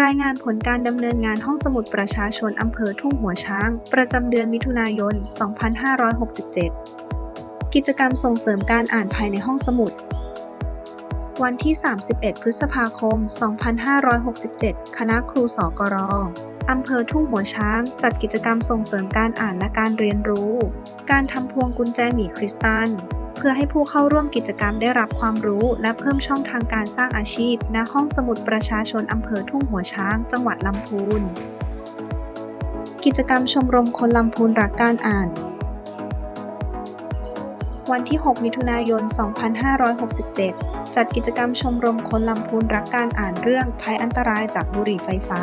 รายงานผลการดำเนินงานห้องสมุดประชาชนอำเภอทุ่งหัวช้าง ประจำเดือนมิถุนายน 2567 กิจกรรมส่งเสริมการอ่านภายในห้องสมุด วันที่ 31 พฤษภาคม 2567 คณะครูสกรอำเภอทุ่งหัวช้าง จัดกิจกรรมส่งเสริมการอ่านและการเรียนรู้ การทำพวงกุญแจหมีคริสตัล เพื่อให้ผู้เข้าร่วมกิจกรรมได้รับความรู้ และเพิ่มช่องทางการสร้างอาชีพ ณ ห้องสมุดประชาชนอำเภอทุ่งหัวช้าง จังหวัดลำพูน กิจกรรมชมรมคนลำพูนรักการอ่าน วันที่ 6 มิถุนายน 2567 จัดกิจกรรมชมรมคนลำพูนรักการอ่านเรื่องภัยอันตรายจากบุหรี่ไฟฟ้า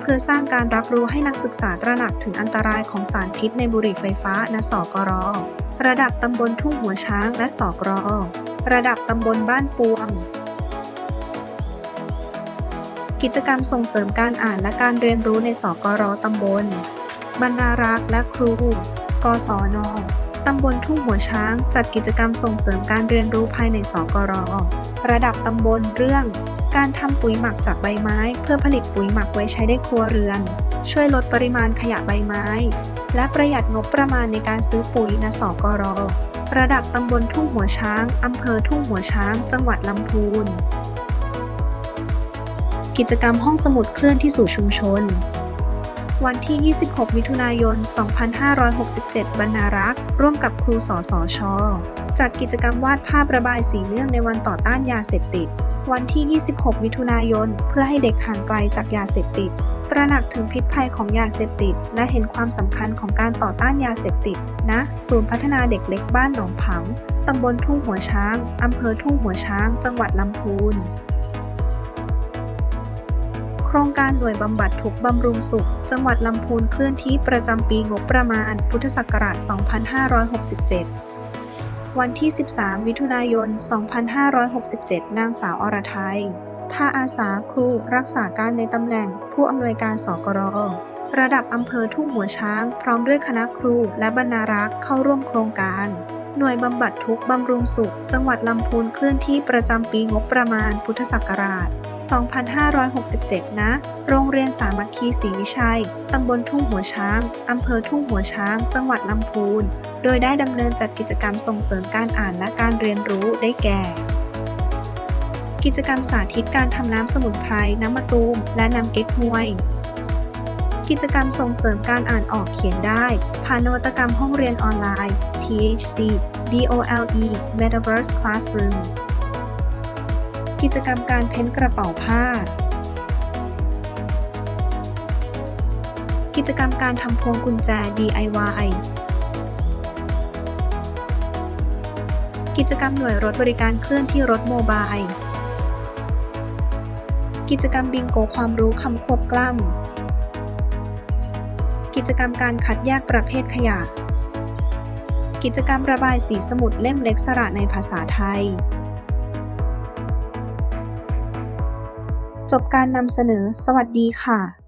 เพื่อสร้างการรับรู้ให้นักศึกษาตระหนักถึงอันตรายของสารพิษในบุหรี่ไฟฟ้าณสกร ระดับตำบลทุ่งหัวช้างและสกรระดับตำบลบ้านปวง กิจกรรมส่งเสริมการอ่านและการเรียนรู้ในสกรตำบล บรรณารักษ์และครู กศน ตำบลทุ่งหัวช้าง จัดกิจกรรมส่งเสริมการเรียนรู้ภายในสกร ระดับตำบลเรื่อง การทำปุ๋ยหมักจากใบไม้ เพื่อผลิตปุ๋ยหมักไว้ใช้ได้ครัวเรือน ช่วยลดปริมาณขยะใบไม้ และประหยัดงบประมาณในการซื้อปุ๋ยณสกรระดับตำบลทุ่งหัวช้าง อำเภอทุ่งหัวช้าง จังหวัดลำพูน กิจกรรมห้องสมุดเคลื่อนที่สู่ชุมชน วันที่ 26 มิถุนายน 2567 บรรณารักษ์ร่วมกับครูสสช จัดกิจกรรมวาดภาพระบายสีเนื่องในวันต่อต้านยาเสพติด วันที่ 26 มิถุนายน เพื่อให้เด็กห่างไกลจากยาเสพติด ตระหนักถึงพิษภัยของยาเสพติด และเห็นความสำคัญของการต่อต้านยาเสพติดณศูนย์พัฒนาเด็กเล็กบ้านหนองผังตำบลทุ่งหัวช้าง อำเภอทุ่งหัวช้าง จังหวัดลำพูน โครงการหน่วยบำบัดทุกบำรุงสุข จังหวัดลำพูนเคลื่อนที่ประจำปีงบประมาณพุทธศักราช 2567วันที่ 13 มิถุนายน 2567 นางสาวอรไทย ท่าอาสาครูรักษาการในตำแหน่ง ผู้อำนวยการสกรระดับอำเภอทุ่งหัวช้าง พร้อมด้วยคณะครูและบรรณารักษ์เข้าร่วมโครงการ หน่วยบำบัดทุกบำรุงสุข จังหวัดลำพูนเคลื่อนที่ประจำปีงบประมาณพุทธศักราช 2567ณโรงเรียนสามัคคีศรีวิชัย ตำบลทุ่งหัวช้าง อำเภอทุ่งหัวช้าง จังหวัดลำพูน โดยได้ดำเนินจัดกิจกรรมส่งเสริมการอ่านและการเรียนรู้ได้แก่ กิจกรรมสาธิตการทำน้ำสมุนไพร น้ำมะตูม และน้ำเก๊กฮวย กิจกรรมส่งเสริมการอ่านออกเขียนได้ ผ่านนวัตกรรมห้องเรียนออนไลน์ THC DOLE Metaverse Classroom กิจกรรมการเพ้นท์กระเป๋าผ้า กิจกรรมการทำพวงกุญแจ DIY กิจกรรมหน่วยรถบริการเคลื่อนที่รถโมบาย กิจกรรมบิงโกความรู้คำควบกล้ำ กิจกรรมการคัดแยกประเภทขยะ กิจกรรมระบายสีสมุดเล่มเล็กสระในภาษาไทย จบการนำเสนอ สวัสดีค่ะ